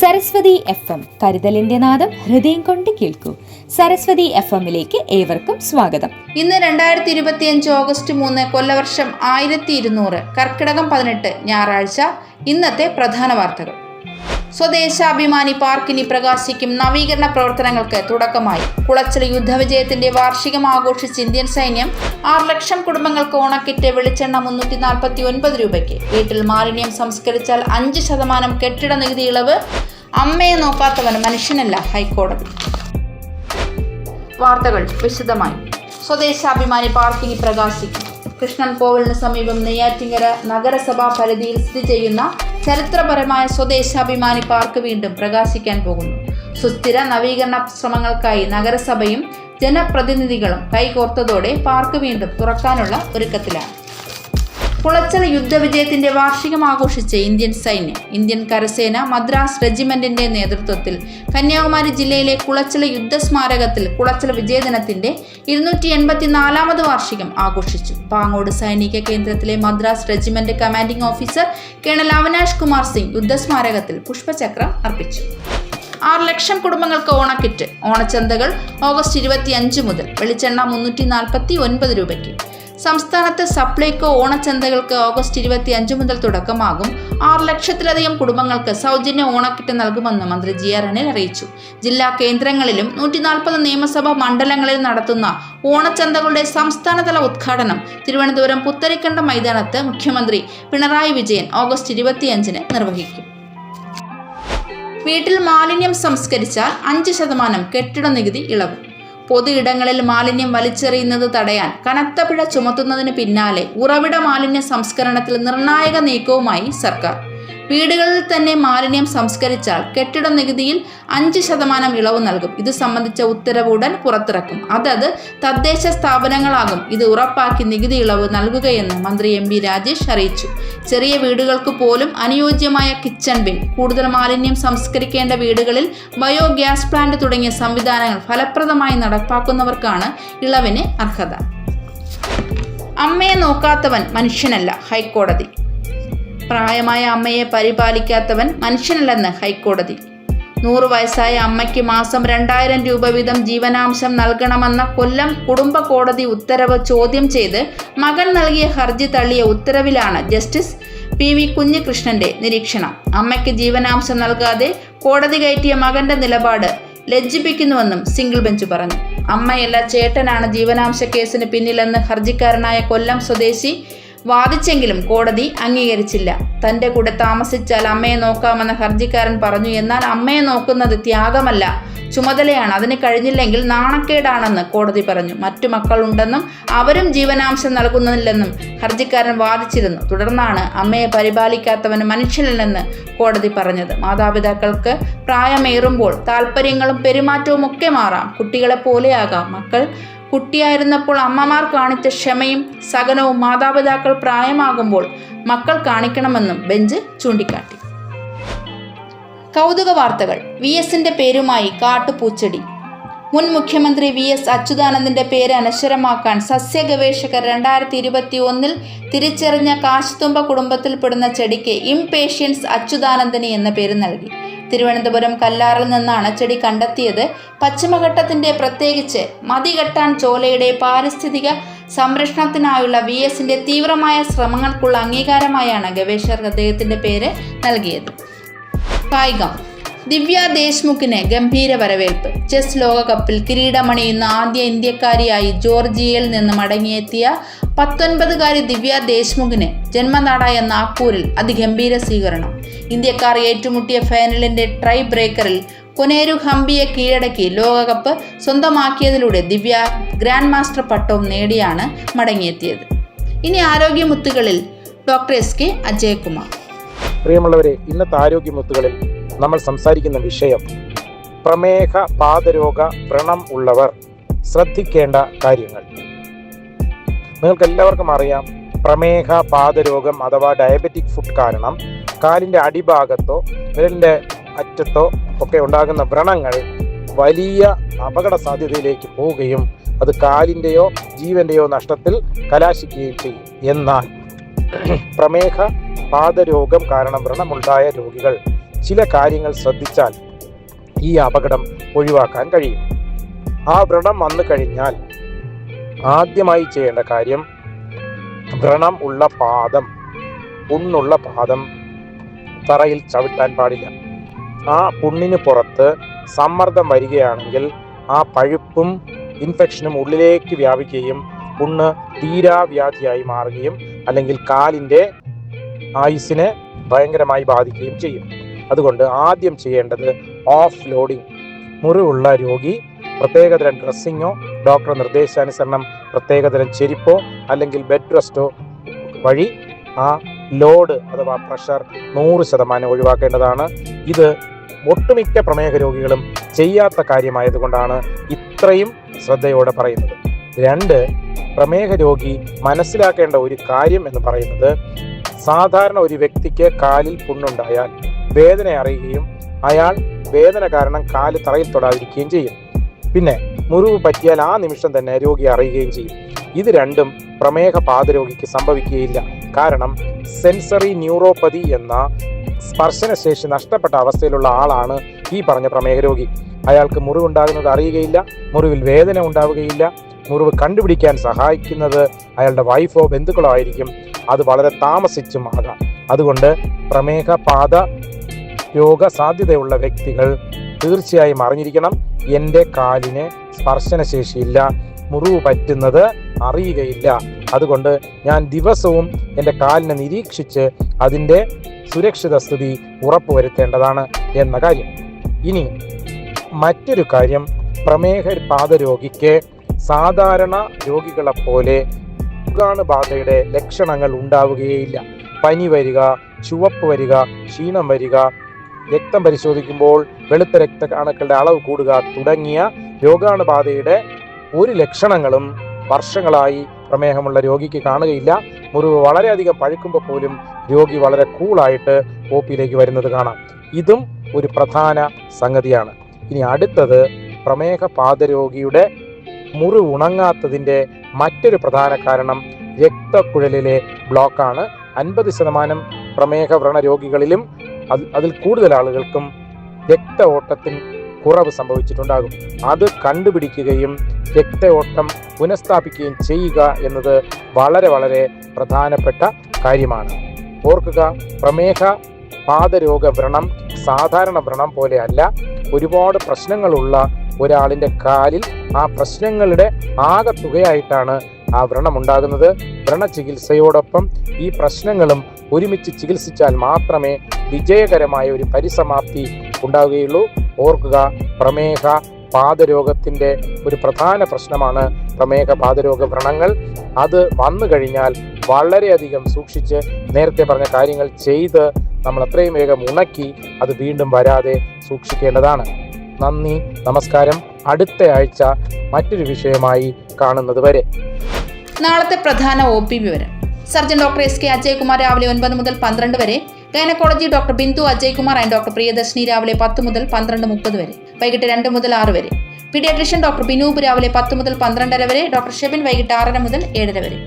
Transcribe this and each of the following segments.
Saraswati F M കരുതലിന്റെ നാദം ഹൃദയം കൊണ്ട് കേൾക്കൂ. സരസ്വതി എഫ് എമ്മിലേക്ക് ഏവർക്കും സ്വാഗതം. ഇന്ന് രണ്ടായിരത്തി ഇരുപത്തിയഞ്ച് ഓഗസ്റ്റ് മൂന്ന് കൊല്ലവർഷം ആയിരത്തി ഇരുന്നൂറ് കർക്കിടകം പതിനെട്ട് ഞായറാഴ്ച. ഇന്നത്തെ പ്രധാന വാർത്തകൾ. സ്വദേശാഭിമാനി പാർക്കിനി പ്രകാശിക്കും നവീകരണ പ്രവർത്തനങ്ങൾക്ക് തുടക്കമായി. കുളച്ചൽ യുദ്ധവിജയത്തിന്റെ വാർഷികം ആഘോഷിച്ച് ഇന്ത്യൻ സൈന്യം ആറ് ലക്ഷം കുടുംബങ്ങൾക്ക് ഓണക്കിറ്റ് വെളിച്ചെണ്ണ മുന്നൂറ്റി നാൽപ്പത്തി ഒൻപത് രൂപയ്ക്ക്. വീട്ടിൽ മാലിന്യം സംസ്കരിച്ചാൽ അഞ്ച് ശതമാനം കെട്ടിട നികുതി ഇളവ് അമ്മയെ നോക്കാത്തവൻ മനുഷ്യനല്ല ഹൈക്കോടതി. വാർത്തകൾ വിശദമായി. സ്വദേശാഭിമാനി പാർക്കിനി പ്രകാശിക്കും. കൃഷ്ണൻ കോവിലിന് സമീപം നെയ്യാറ്റിങ്കര നഗരസഭാ പരിധിയിൽ സ്ഥിതി ചെയ്യുന്ന ചരിത്രപരമായ സ്വദേശാഭിമാനി പാർക്ക് വീണ്ടും പ്രകാശിക്കാൻ പോകുന്നു. സുസ്ഥിര നവീകരണ ശ്രമങ്ങൾക്കായി നഗരസഭയും ജനപ്രതിനിധികളും കൈകോർത്തതോടെ പാർക്ക് വീണ്ടും തുറക്കാനുള്ള ഒരുക്കത്തിലാണ്. കുളച്ചൽ യുദ്ധവിജയത്തിന്റെ വാർഷികം ആഘോഷിച്ച് ഇന്ത്യൻ സൈന്യം ഇന്ത്യൻ കരസേന മദ്രാസ് റെജിമെന്റിന്റെ നേതൃത്വത്തിൽ കന്യാകുമാരി ജില്ലയിലെ കുളച്ചൽ യുദ്ധസ്മാരകത്തിൽ കുളച്ചൽ വിജയദിനത്തിന്റെ ഇരുന്നൂറ്റി എൺപത്തിനാലാമത് വാർഷികം ആഘോഷിച്ചു. പാങ്ങോട് സൈനിക കേന്ദ്രത്തിലെ Madras regiment commanding officer colonel Avanash Kumar Singh യുദ്ധസ്മാരകത്തിൽ പുഷ്പചക്രം അർപ്പിച്ചു. ആറ് ലക്ഷം കുടുംബങ്ങൾക്ക് ഓണക്കിറ്റ് ഓണച്ചന്തകൾ ഓഗസ്റ്റ് ഇരുപത്തിയഞ്ച് മുതൽ വെളിച്ചെണ്ണ മുന്നൂറ്റി നാൽപ്പത്തി ഒൻപത് രൂപയ്ക്ക്. സംസ്ഥാനത്ത് സപ്ലൈകോ ഓണച്ചന്തകൾക്ക് ഓഗസ്റ്റ് ഇരുപത്തി അഞ്ച് മുതൽ തുടക്കമാകും. ആറ് ലക്ഷത്തിലധികം കുടുംബങ്ങൾക്ക് സൗജന്യ ഓണക്കിറ്റ് നൽകുമെന്ന് മന്ത്രി ജി ആർ അനിൽ അറിയിച്ചു. ജില്ലാ കേന്ദ്രങ്ങളിലും നൂറ്റി നാൽപ്പത് നിയമസഭാ മണ്ഡലങ്ങളിൽ നടത്തുന്ന ഓണച്ചന്തകളുടെ സംസ്ഥാനതല ഉദ്ഘാടനം തിരുവനന്തപുരം പുത്തരിക്കണ്ട മൈതാനത്ത് മുഖ്യമന്ത്രി പിണറായി വിജയൻ ഓഗസ്റ്റ് ഇരുപത്തിയഞ്ചിന് നിർവഹിക്കും. വീട്ടിൽ മാലിന്യം സംസ്കരിച്ചാൽ അഞ്ച് ശതമാനം കെട്ടിട നികുതി ഇളവ്. പൊതു ഇടങ്ങളിൽ മാലിന്യം വലിച്ചെറിയുന്നത് തടയാൻ കനത്ത പിഴ ചുമത്തുന്നതിന് പിന്നാലെ ഉറവിട മാലിന്യ സംസ്കരണത്തിൽ നിർണായക നീക്കവുമായി സർക്കാർ. വീടുകളിൽ തന്നെ മാലിന്യം സംസ്കരിച്ചാൽ കെട്ടിട നികുതിയിൽ അഞ്ച് ശതമാനം ഇളവ് നൽകും. ഇത് സംബന്ധിച്ച ഉത്തരവ് ഉടൻ പുറത്തിറക്കും. അതത് തദ്ദേശ സ്ഥാപനങ്ങളാകും ഇത് ഉറപ്പാക്കി നികുതി ഇളവ് നൽകുകയെന്ന് മന്ത്രി എം വി രാജേഷ് അറിയിച്ചു. ചെറിയ വീടുകൾക്ക് പോലും അനുയോജ്യമായ കിച്ചൺ ബിൻ കൂടുതൽ മാലിന്യം സംസ്കരിക്കേണ്ട വീടുകളിൽ ബയോഗ്യാസ് പ്ലാന്റ് തുടങ്ങിയ സംവിധാനങ്ങൾ ഫലപ്രദമായി നടപ്പാക്കുന്നവർക്കാണ് ഇളവിന് അർഹത. അമ്മയെ നോക്കാത്തവൻ മനുഷ്യനല്ല ഹൈക്കോടതി. പ്രായമായ അമ്മയെ പരിപാലിക്കാത്തവൻ മനുഷ്യനല്ലെന്ന് ഹൈക്കോടതി. നൂറു വയസ്സായ അമ്മയ്ക്ക് മാസം രണ്ടായിരം രൂപ വീതം ജീവനാംശം നൽകണമെന്ന കൊല്ലം കുടുംബ കോടതി ഉത്തരവ് ചോദ്യം ചെയ്ത് മകൻ നൽകിയ ഹർജി തള്ളിയ ഉത്തരവിലാണ് ജസ്റ്റിസ് പി വി കുഞ്ഞികൃഷ്ണന്റെ നിരീക്ഷണം. അമ്മയ്ക്ക് ജീവനാംശം നൽകാതെ കോടതി കയറ്റിയ മകന്റെ നിലപാട് ലജ്ജിപ്പിക്കുന്നുവെന്നും സിംഗിൾ ബെഞ്ച് പറഞ്ഞു. അമ്മയല്ല ചേട്ടനാണ് ജീവനാംശ കേസിന് പിന്നിലെന്ന് ഹർജിക്കാരനായ കൊല്ലം സ്വദേശി വാദിച്ചെങ്കിലും കോടതി അംഗീകരിച്ചില്ല. തന്റെ കൂടെ താമസിച്ചാൽ അമ്മയെ നോക്കാമെന്ന് ഹർജിക്കാരൻ പറഞ്ഞു. എന്നാൽ അമ്മയെ നോക്കുന്നത് ത്യാഗമല്ല. ചുമതലയാണ്. അതിന് കഴിഞ്ഞില്ലെങ്കിൽ നാണക്കേടാണെന്ന് കോടതി പറഞ്ഞു. മറ്റു മക്കളുണ്ടെന്നും അവരും ജീവനാംശം നൽകുന്നില്ലെന്നും ഹർജിക്കാരൻ വാദിച്ചിരുന്നു. തുടർന്നാണ് അമ്മയെ പരിപാലിക്കാത്തവന് മനുഷ്യനില്ലെന്ന് കോടതി പറഞ്ഞത്. മാതാപിതാക്കൾക്ക് പ്രായമേറുമ്പോൾ താല്പര്യങ്ങളും പെരുമാറ്റവും ഒക്കെ മാറാം. കുട്ടികളെ പോലെയാകാം. മക്കൾ കുട്ടിയായിരുന്നപ്പോൾ അമ്മമാർ കാണിച്ച ക്ഷമയും സഹനവും മാതാപിതാക്കൾ പ്രായമാകുമ്പോൾ മക്കൾ കാണിക്കണമെന്നും ബെഞ്ച് ചൂണ്ടിക്കാട്ടി. കൗതുക വാർത്തകൾ. വി എസിന്റെ പേരുമായി കാട്ടുപൂച്ചെടി. മുൻ മുഖ്യമന്ത്രി വി എസ് അച്യുതാനന്ദന്റെ പേര് അനശ്വരമാക്കാൻ സസ്യ ഗവേഷകർ രണ്ടായിരത്തി ഇരുപത്തി ഒന്നിൽ തിരിച്ചറിഞ്ഞ കാശിത്തുമ്പ കുടുംബത്തിൽപ്പെടുന്ന ചെടിക്ക് ഇംപേഷ്യൻസ് അച്യുതാനന്ദനി എന്ന പേര് നൽകി. തിരുവനന്തപുരം കല്ലാറിൽ നിന്നാണ് ചെടി കണ്ടെത്തിയത്. പശ്ചിമഘട്ടത്തിന്റെ പ്രത്യേകിച്ച് മതികെട്ടാൻ ചോലയുടെ പാരിസ്ഥിതിക സംരക്ഷണത്തിനായുള്ള വി എസിന്റെ തീവ്രമായ ശ്രമങ്ങൾക്കുള്ള അംഗീകാരമായാണ് ഗവേഷകർ അദ്ദേഹത്തിന്റെ പേര് നൽകിയത്. കായികം. ദിവ്യ ദേശ്മുഖിന് ഗംഭീര വരവേൽപ്പ്. ചെസ് ലോകകപ്പിൽ കിരീടമണിയുന്ന ആദ്യ ഇന്ത്യക്കാരിയായി ജോർജിയയിൽ നിന്ന് മടങ്ങിയെത്തിയ പത്തൊൻപതുകാരി ദിവ്യ ദേശ്മുഖിന് ജന്മനാടായ നാഗ്പൂരിൽ അതിഗംഭീര സ്വീകരണം. ഇന്ത്യക്കാർ ഏറ്റുമുട്ടിയ ഫൈനലിന്റെ ട്രൈ ബ്രേക്കറിൽ കൊനേരു ഹംപിയെ കീഴടക്കി ലോകകപ്പ് സ്വന്തമാക്കിയതിലൂടെ ദിവ്യ ഗ്രാൻഡ് മാസ്റ്റർ പട്ടവും നേടിയാണ് മടങ്ങിയെത്തിയത്. ഇനി ആരോഗ്യമുത്തുകളിൽ ഡോക്ടർ എസ് കെ അജയകുമാർ. പ്രിയമുള്ളവരെ ഇന്നത്തെ ആരോഗ്യമുത്തുകളിൽ നമ്മൾ സംസാരിക്കുന്ന വിഷയം പ്രമേഹ പാദരോഗ വ്രണം ഉള്ളവർ ശ്രദ്ധിക്കേണ്ട കാര്യങ്ങൾ. നിങ്ങൾക്ക് എല്ലാവർക്കും അറിയാം പ്രമേഹ പാദരോഗം അഥവാ ഡയബറ്റിക് ഫുഡ് കാരണം കാലിന്റെ അടിഭാഗത്തോ വിരലിന്റെ അറ്റത്തോ ഒക്കെ ഉണ്ടാകുന്ന വ്രണങ്ങൾ വലിയ അപകട സാധ്യതയിലേക്ക് പോവുകയും അത് കാലിന്റെയോ ജീവന്റെയോ നഷ്ടത്തിൽ കലാശിക്കുകയും ചെയ്യും. എന്നാൽ പ്രമേഹ പാദരോഗം കാരണം വ്രണമുണ്ടായ രോഗികൾ ചില കാര്യങ്ങൾ ശ്രദ്ധിച്ചാൽ ഈ അപകടം ഒഴിവാക്കാൻ കഴിയും. ആ വ്രണം വന്നു കഴിഞ്ഞാൽ ആദ്യമായി ചെയ്യേണ്ട കാര്യം വ്രണം ഉള്ള പാദം പുണ്ണുള്ള പാദം തറയിൽ ചവിട്ടാൻ പാടില്ല. ആ പുണ്ണിന് പുറത്ത് സമ്മർദ്ദം വരികയാണെങ്കിൽ ആ പഴുപ്പും ഇൻഫെക്ഷനും ഉള്ളിലേക്ക് വ്യാപിക്കുകയും പുണ്ണ് തീരാവ്യാധിയായി മാറുകയും അല്ലെങ്കിൽ കാലിന്റെ ആയുസിനെ ഭയങ്കരമായി ബാധിക്കുകയും ചെയ്യും. അതുകൊണ്ട് ആദ്യം ചെയ്യേണ്ടത് ഓഫ് ലോഡിംഗ് മുറിവുള്ള രോഗി പ്രത്യേകതരം ഡ്രസ്സിങ്ങോ ഡോക്ടർ നിർദ്ദേശാനുസരണം പ്രത്യേകതരം ചെരിപ്പോ അല്ലെങ്കിൽ ബെഡ് റെസ്റ്റോ വഴി ആ ലോഡ് അഥവാ പ്രഷർ നൂറ് ശതമാനം ഒഴിവാക്കേണ്ടതാണ്. ഇത് ഒട്ടുമിക്ക പ്രമേഹ രോഗികളും ചെയ്യാത്ത കാര്യമായതുകൊണ്ടാണ് ഇത്രയും ശ്രദ്ധയോടെ പറയുന്നത്. രണ്ട് പ്രമേഹ രോഗി മനസ്സിലാക്കേണ്ട ഒരു കാര്യം എന്ന് പറയുന്നത് സാധാരണ ഒരു വ്യക്തിക്ക് കാലിൽ പുണ്ണുണ്ടായാൽ വേദന അറിയുകയും അയാൾ വേദന കാരണം കാൽ തറയിൽ തൊടാതിരിക്കുകയും ചെയ്യും. പിന്നെ മുറിവ് പറ്റിയാൽ ആ നിമിഷം തന്നെ രോഗി അറിയുകയും ചെയ്യും. ഇത് രണ്ടും പ്രമേഹ പാതരോഗിക്ക് സംഭവിക്കുകയില്ല. കാരണം സെൻസറി ന്യൂറോപ്പതി എന്ന സ്പർശനശേഷി നഷ്ടപ്പെട്ട അവസ്ഥയിലുള്ള ആളാണ് ഈ പറഞ്ഞ പ്രമേഹ രോഗി. അയാൾക്ക് മുറിവുണ്ടാകുന്നത് അറിയുകയില്ല മുറിവിൽ വേദന ഉണ്ടാവുകയില്ല. മുറിവ് കണ്ടുപിടിക്കാൻ സഹായിക്കുന്നത് അയാളുടെ വൈഫോ ബന്ധുക്കളോ ആയിരിക്കും. അത് വളരെ താമസിച്ചും ആകാം. അതുകൊണ്ട് പ്രമേഹ പാത രോഗ സാധ്യതയുള്ള വ്യക്തികൾ തീർച്ചയായും അറിഞ്ഞിരിക്കണം. എന്റെ കാലിന് സ്പർശനശേഷിയില്ല മുറിവ് പറ്റുന്നത് അറിയുകയില്ല. അതുകൊണ്ട് ഞാൻ ദിവസവും എന്റെ കാലിനെ നിരീക്ഷിച്ച് അതിന്റെ സുരക്ഷിത സ്ഥിതി ഉറപ്പുവരുത്തേണ്ടതാണ് എന്ന കാര്യം. ഇനി മറ്റൊരു കാര്യം പ്രമേഹ പാദരോഗിക്ക് സാധാരണ രോഗികളെ രോഗികളെപ്പോലെ ബാധയുടെ ലക്ഷണങ്ങൾ ഉണ്ടാവുകയില്ല പനി വരിക ചുവപ്പ് വരിക ക്ഷീണം വരിക രക്തം പരിശോധിക്കുമ്പോൾ വെളുത്ത രക്ത അണുക്കളുടെ അളവ് കൂടുക തുടങ്ങിയ രോഗാണുബാധയുടെ ഒരു ലക്ഷണങ്ങളും വർഷങ്ങളായി പ്രമേഹമുള്ള രോഗിക്ക് കാണുകയില്ല. മുറിവ് വളരെയധികം പഴുക്കുമ്പോൾ പോലും രോഗി വളരെ കൂളായിട്ട് ഒ പിയിലേക്ക് വരുന്നത് കാണാം. ഇതും ഒരു പ്രധാന സംഗതിയാണ്. ഇനി അടുത്തത് പ്രമേഹ പാദരോഗിയുടെ മുറിവ് ഉണങ്ങാത്തതിന്റെ മറ്റൊരു പ്രധാന കാരണം രക്തക്കുഴലിലെ ബ്ലോക്കാണ്. അൻപത് ശതമാനം പ്രമേഹ വ്രണ രോഗികളിലും അതിൽ കൂടുതൽ ആളുകൾക്കും രക്ത ഓട്ടത്തിൽ കുറവ് സംഭവിച്ചിട്ടുണ്ടാകും. അത് കണ്ടുപിടിക്കുകയും രക്ത ഓട്ടം പുനഃസ്ഥാപിക്കുകയും ചെയ്യുക എന്നത് വളരെ വളരെ പ്രധാനപ്പെട്ട കാര്യമാണ്. ഓർക്കുക പ്രമേഹ പാദരോഗ വ്രണം സാധാരണ വ്രണം പോലെയല്ല. ഒരുപാട് പ്രശ്നങ്ങളുള്ള ഒരാളിന്റെ കാലിൽ ആ പ്രശ്നങ്ങളുടെ ആകത്തുകയായിട്ടാണ് ആ വ്രണം ഉണ്ടാകുന്നത്. വ്രണ ചികിത്സയോടൊപ്പം ഈ പ്രശ്നങ്ങളും ഒരുമിച്ച് ചികിത്സിച്ചാൽ മാത്രമേ വിജയകരമായ ഒരു പരിസമാപ്തി ഉണ്ടാവുകയുള്ളൂ. ഓർക്കുക പ്രമേഹ പാദരോഗത്തിന്റെ ഒരു പ്രധാന പ്രശ്നമാണ് പ്രമേഹ പാദരോഗ വ്രണങ്ങൾ. അത് വന്നു കഴിഞ്ഞാൽ വളരെയധികം സൂക്ഷിച്ച് നേരത്തെ പറഞ്ഞ കാര്യങ്ങൾ ചെയ്ത് നമ്മൾ അത്രയും വേഗം ഉണക്കി അത് വീണ്ടും വരാതെ സൂക്ഷിക്കേണ്ടതാണ്. നന്ദി നമസ്കാരം. അടുത്ത ആഴ്ച മറ്റൊരു വിഷയമായി കാണുന്നത് വരെ നാളത്തെ പ്രധാന ഒ പി വിവരം. Surgeon doctor S K Ajayakumar രാവിലെ ഒൻപത് മുതൽ പന്ത്രണ്ട് വരെ gynaecology doctor Bindu Ajaykumar and doctor Priyadarshini രാവിലെ പത്ത് മുതൽ പന്ത്രണ്ട് മുപ്പത് വരെ. വൈകിട്ട് രണ്ട് മുതൽ ആറ് വരെ. പീഡിയാട്രിഷ്യൻ ഡോക്ടർ ബിനൂപ് രാവിലെ പത്ത് മുതൽ പന്ത്രണ്ടര വരെ ഡോക്ടർ ഷെബിൻ വൈകിട്ട് ആറര മുതൽ ഏഴര വരെ.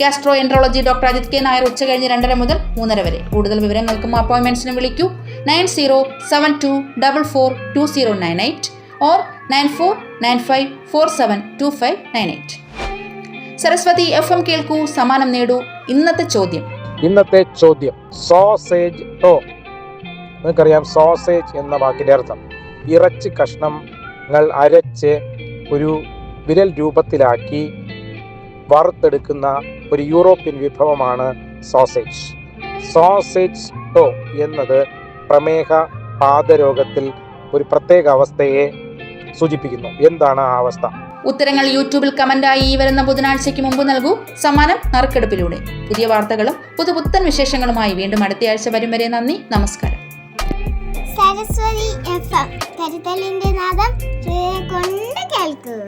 Gastroenterology doctor Ajith K Nair ഉച്ച കഴിഞ്ഞ് രണ്ടര മുതൽ മൂന്നര വരെ. കൂടുതൽ വിവരങ്ങൾക്കും അപ്പോയിൻമെന്റ്സിനും വിളിക്കൂ. Nine zero seven two double four two zero nine eight or nine four nine five four seven two five nine eight. Saraswati F M കേൾക്കൂ. സമാനം നേടൂ. ഇന്നത്തെ ചോദ്യം. ഇന്നത്തെ ചോദ്യം സോസേജ് ടോ നിങ്ങൾക്കറിയാം സോസേജ് എന്ന വാക്കിന്റെ അർത്ഥം ഇറച്ചി കഷ്ണങ്ങൾ അരച്ച് ഒരു വിരൽ രൂപത്തിലാക്കി വറുത്തെടുക്കുന്ന ഒരു യൂറോപ്യൻ വിഭവമാണ് സോസേജ് സോസേജ് ടോ എന്നത് പ്രമേഹ പാദരോഗത്തിൽ ഒരു പ്രത്യേക അവസ്ഥയെ സൂചിപ്പിക്കുന്നു. എന്താണ് ആ അവസ്ഥ? ഉത്തരങ്ങൾ യൂട്യൂബിൽ കമന്റായി ഈ വരുന്ന ബുധനാഴ്ചയ്ക്ക് മുമ്പ് നൽകൂ. സമ്മാനം നറുക്കെടുപ്പിലൂടെ. പുതിയ വാർത്തകളും പുതുപുത്തൻ വിശേഷങ്ങളുമായി വീണ്ടും അടുത്തയാഴ്ച വരും വരെ നന്ദി നമസ്കാരം. സരസ്വതി കരുതലിന്റെ നാദം കൊണ്ട് കേൾക്കൂ.